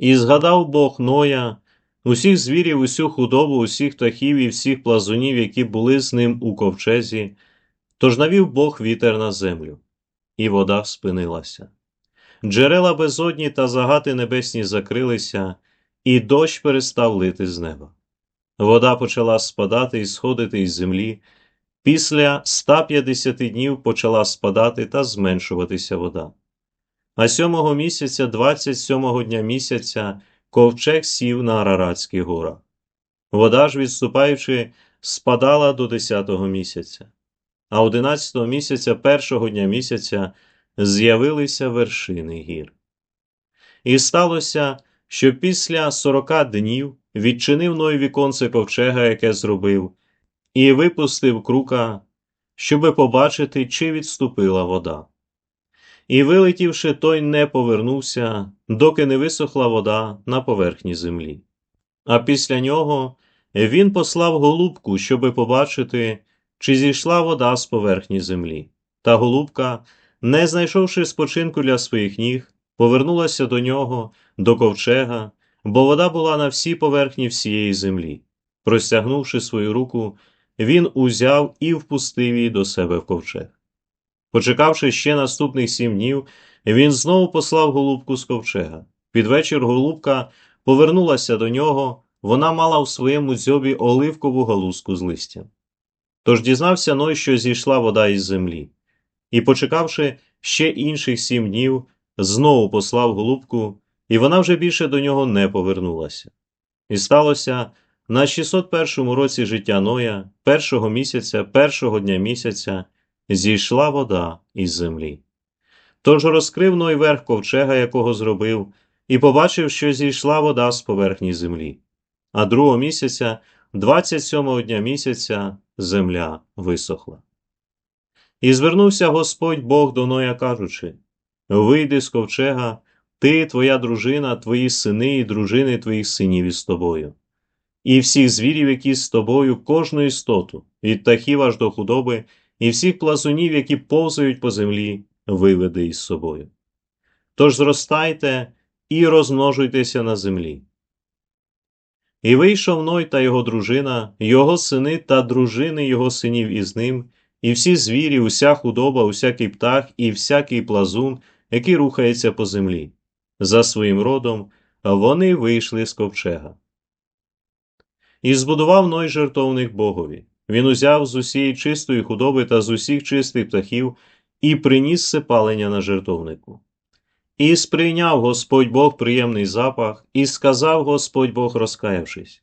І згадав Бог Ноя, усіх звірів, усю худобу, усіх птахів і всіх плазунів, які були з ним у ковчезі, тож навів Бог вітер на землю, і вода спинилася. Джерела безодні та загати небесні закрилися, і дощ перестав лити з неба. Вода почала спадати і сходити із землі. Після 150 днів почала спадати та зменшуватися вода. А сьомого місяця, 27-го дня місяця, ковчег сів на Араратських горах. Вода ж, відступаючи, спадала до 10-го місяця. А 11-го місяця, першого дня місяця, з'явилися вершини гір. І сталося, що після 40 днів відчинив Ной віконце ковчега, яке зробив, і випустив крука, щоби побачити, чи відступила вода. І, вилетівши, той не повернувся, доки не висохла вода на поверхні землі. А після нього він послав голубку, щоби побачити, чи зійшла вода з поверхні землі. Та голубка, не знайшовши спочинку для своїх ніг, повернулася до нього, до ковчега, бо вода була на всій поверхні всієї землі. Простягнувши свою руку, він узяв і впустив її до себе в ковчег. Почекавши ще наступних сім днів, він знову послав голубку з ковчега. Під вечір голубка повернулася до нього, вона мала в своєму дзьобі оливкову галузку з листям. Тож дізнався Ной, що зійшла вода із землі, і, почекавши ще інших сім днів, знову послав голубку, і вона вже більше до нього не повернулася. І сталося на 601 році життя Ноя, першого місяця, першого дня місяця, зійшла вода із землі. Тож розкрив Ной верх ковчега, якого зробив, і побачив, що зійшла вода з поверхні землі. А другого місяця, 27-го дня місяця, земля висохла. І звернувся Господь Бог до Ноя, кажучи: Вийди з ковчега, ти, твоя дружина, твої сини і дружини твоїх синів із тобою, і всіх звірів, які з тобою, кожну істоту, від птахів аж до худоби, і всіх плазунів, які повзають по землі, виведи із собою. Тож зростайте і розмножуйтеся на землі. І вийшов Ной та його дружина, його сини та дружини його синів із ним, і всі звірі, уся худоба, усякий птах і всякий плазун, який рухається по землі. За своїм родом вони вийшли з ковчега. І збудував Ной жертовник Богові. Він узяв з усієї чистої худоби та з усіх чистих птахів і приніс сипалення на жертовнику. І сприйняв Господь Бог приємний запах, і сказав Господь Бог, розкаявшись: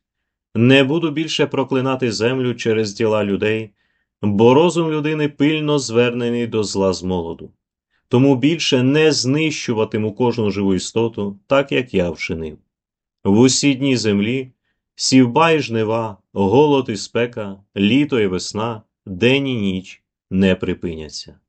Не буду більше проклинати землю через діла людей, бо розум людини пильно звернений до зла з молоду. Тому більше не знищуватиму кожну живу істоту, так як я вчинив. В усі дні землі сівба і жнива, голод і спека, літо і весна, день і ніч не припиняться.